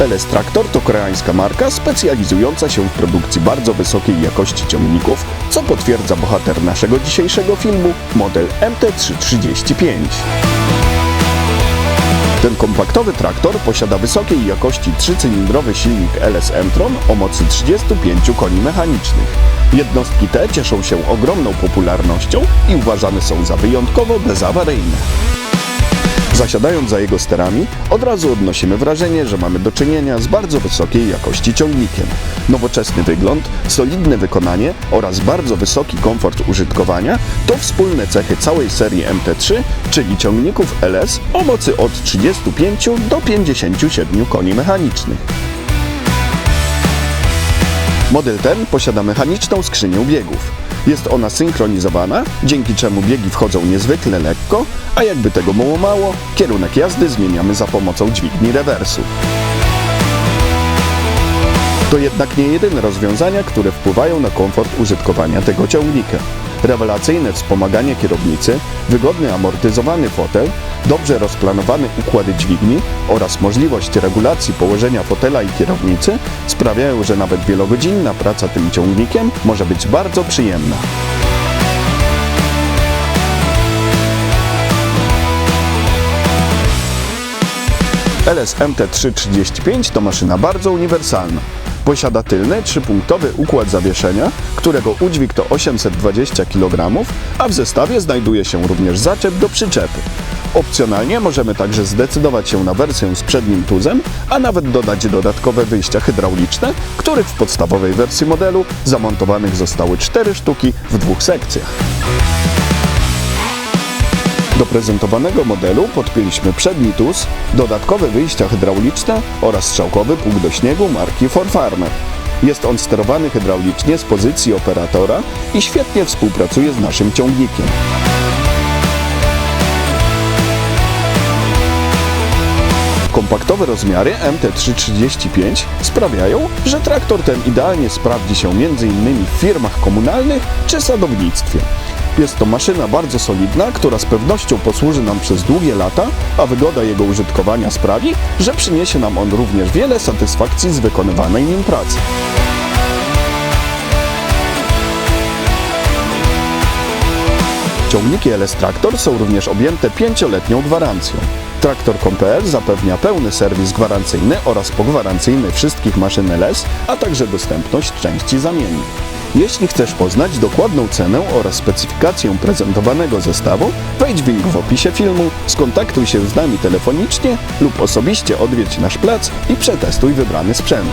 LS Traktor to koreańska marka specjalizująca się w produkcji bardzo wysokiej jakości ciągników, co potwierdza bohater naszego dzisiejszego filmu, model MT335. Ten kompaktowy traktor posiada wysokiej jakości trzycylindrowy silnik LS M-Tron o mocy 35 koni mechanicznych. Jednostki te cieszą się ogromną popularnością i uważane są za wyjątkowo bezawaryjne. Zasiadając za jego sterami, od razu odnosimy wrażenie, że mamy do czynienia z bardzo wysokiej jakości ciągnikiem. Nowoczesny wygląd, solidne wykonanie oraz bardzo wysoki komfort użytkowania to wspólne cechy całej serii MT3, czyli ciągników LS o mocy od 35 do 57 koni mechanicznych. Model ten posiada mechaniczną skrzynię biegów. Jest ona synchronizowana, dzięki czemu biegi wchodzą niezwykle lekko, a jakby tego było mało, kierunek jazdy zmieniamy za pomocą dźwigni rewersu. To jednak nie jedyne rozwiązania, które wpływają na komfort użytkowania tego ciągnika. Rewelacyjne wspomaganie kierownicy, wygodny amortyzowany fotel, dobrze rozplanowany układ dźwigni oraz możliwość regulacji położenia fotela i kierownicy sprawiają, że nawet wielogodzinna praca tym ciągnikiem może być bardzo przyjemna. LS MT335 to maszyna bardzo uniwersalna. Posiada tylny, trzypunktowy układ zawieszenia, którego udźwig to 820 kg, a w zestawie znajduje się również zaczep do przyczepy. Opcjonalnie możemy także zdecydować się na wersję z przednim tuzem, a nawet dodać dodatkowe wyjścia hydrauliczne, których w podstawowej wersji modelu zamontowanych zostały 4 sztuki w dwóch sekcjach. Do prezentowanego modelu podpięliśmy przedni tuz, dodatkowe wyjścia hydrauliczne oraz strzałkowy pług do śniegu marki For Farmer. Jest on sterowany hydraulicznie z pozycji operatora i świetnie współpracuje z naszym ciągnikiem. Kompaktowe rozmiary MT335 sprawiają, że traktor ten idealnie sprawdzi się m.in. w firmach komunalnych czy sadownictwie. Jest to maszyna bardzo solidna, która z pewnością posłuży nam przez długie lata, a wygoda jego użytkowania sprawi, że przyniesie nam on również wiele satysfakcji z wykonywanej nim pracy. Ciągniki LS Traktor są również objęte pięcioletnią gwarancją. Traktor.pl zapewnia pełny serwis gwarancyjny oraz pogwarancyjny wszystkich maszyn LS, a także dostępność części zamiennych. Jeśli chcesz poznać dokładną cenę oraz specyfikację prezentowanego zestawu, wejdź w link w opisie filmu, skontaktuj się z nami telefonicznie lub osobiście odwiedź nasz plac i przetestuj wybrany sprzęt.